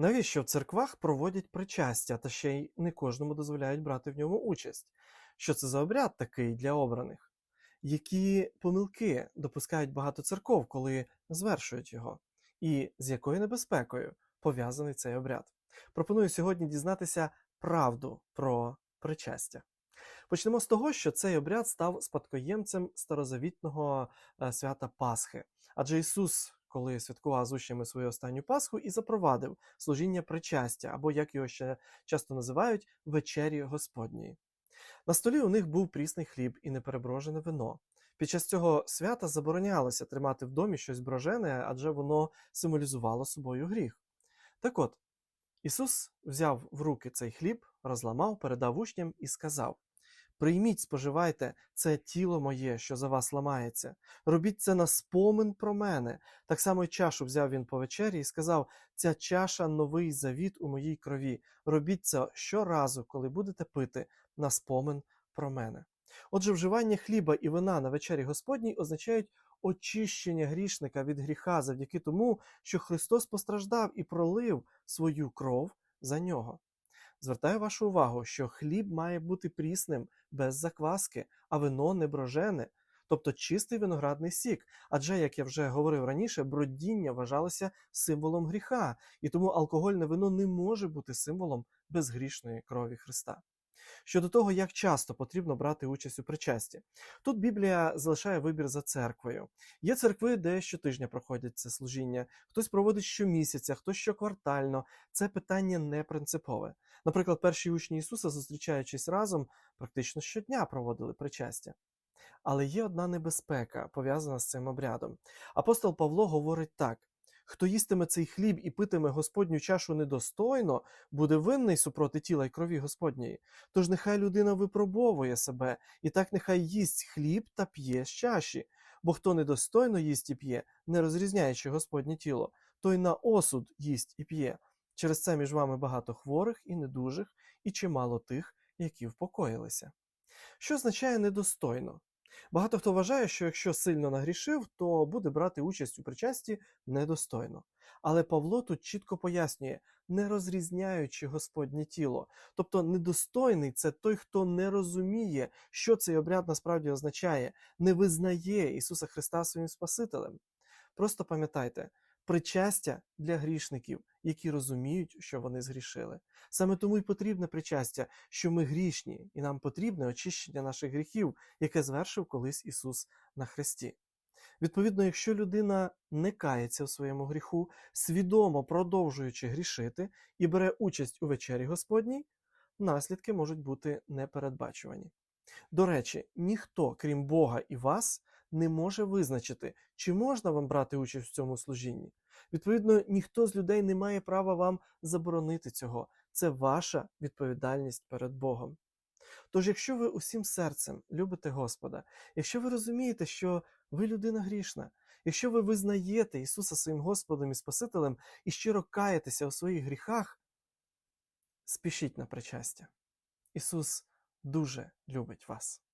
Навіщо в церквах проводять причастя, та ще й не кожному дозволяють брати в ньому участь? Що це за обряд такий для обраних? Які помилки допускають багато церков, коли звершують його? І з якою небезпекою пов'язаний цей обряд? Пропоную сьогодні дізнатися правду про причастя. Почнемо з того, що цей обряд став спадкоємцем старозавітного е, свята Пасхи. Адже Ісус, коли святкував з учнями свою останню Пасху, і запровадив служіння причастя, або як його ще часто називають вечері Господньої. На столі у них був прісний хліб і непереброжене вино. Під час цього свята заборонялося тримати в домі щось брожене, адже воно символізувало собою гріх. Так от, Ісус взяв в руки цей хліб, розламав, передав учням і сказав: Прийміть, споживайте, це тіло моє, що за вас ламається. Робіть це на спомин про мене. Так само й чашу взяв він по вечері і сказав: Ця чаша новий завіт у моїй крові. Робіть це щоразу, коли будете пити, на спомин про мене. Отже, вживання хліба і вина на вечері Господній означають очищення грішника від гріха завдяки тому, що Христос постраждав і пролив свою кров за нього. Звертаю вашу увагу, що хліб має бути прісним без закваски, а вино не брожене, тобто чистий виноградний сік. Адже, як я вже говорив раніше, бродіння вважалося символом гріха, і тому алкогольне вино не може бути символом безгрішної крові Христа. Щодо того, як часто потрібно брати участь у причасті, тут Біблія залишає вибір за церквою. Є церкви, де щотижня проходять це служіння, хтось проводить щомісяця, хтось щоквартально. Це питання не принципове. Наприклад, перші учні Ісуса, зустрічаючись разом, практично щодня проводили причастя. Але є одна небезпека, пов'язана з цим обрядом. Апостол Павло говорить так: хто їстиме цей хліб і питиме Господню чашу недостойно, буде винний супроти тіла й крові Господньої. Тож нехай людина випробовує себе, і так нехай їсть хліб та п'є з чаші. Бо хто недостойно їсть і п'є, не розрізняючи Господнє тіло, той на осуд їсть і п'є. Через це між вами багато хворих і недужих, і чимало тих, які впокоїлися. Що означає недостойно? Багато хто вважає, що якщо сильно нагрішив, то буде брати участь у причасті недостойно. Але Павло тут чітко пояснює, не розрізняючи Господнє тіло. Тобто недостойний це той, хто не розуміє, що цей обряд насправді означає, не визнає Ісуса Христа своїм Спасителем. Просто пам'ятайте, причастя для грішників, які розуміють, що вони згрішили. Саме тому й потрібне причастя, що ми грішні, і нам потрібне очищення наших гріхів, яке звершив колись Ісус на Христі. Відповідно, якщо людина не кається у своєму гріху, свідомо продовжуючи грішити і бере участь у вечері Господній, наслідки можуть бути непередбачувані. До речі, ніхто, крім Бога і вас, не може визначити, чи можна вам брати участь в цьому служінні. Відповідно, ніхто з людей не має права вам заборонити цього. Це ваша відповідальність перед Богом. Тож, якщо ви усім серцем любите Господа, якщо ви розумієте, що ви людина грішна, якщо ви визнаєте Ісуса своїм Господом і Спасителем і щиро каєтеся у своїх гріхах, спішіть на причастя. Ісус дуже любить вас.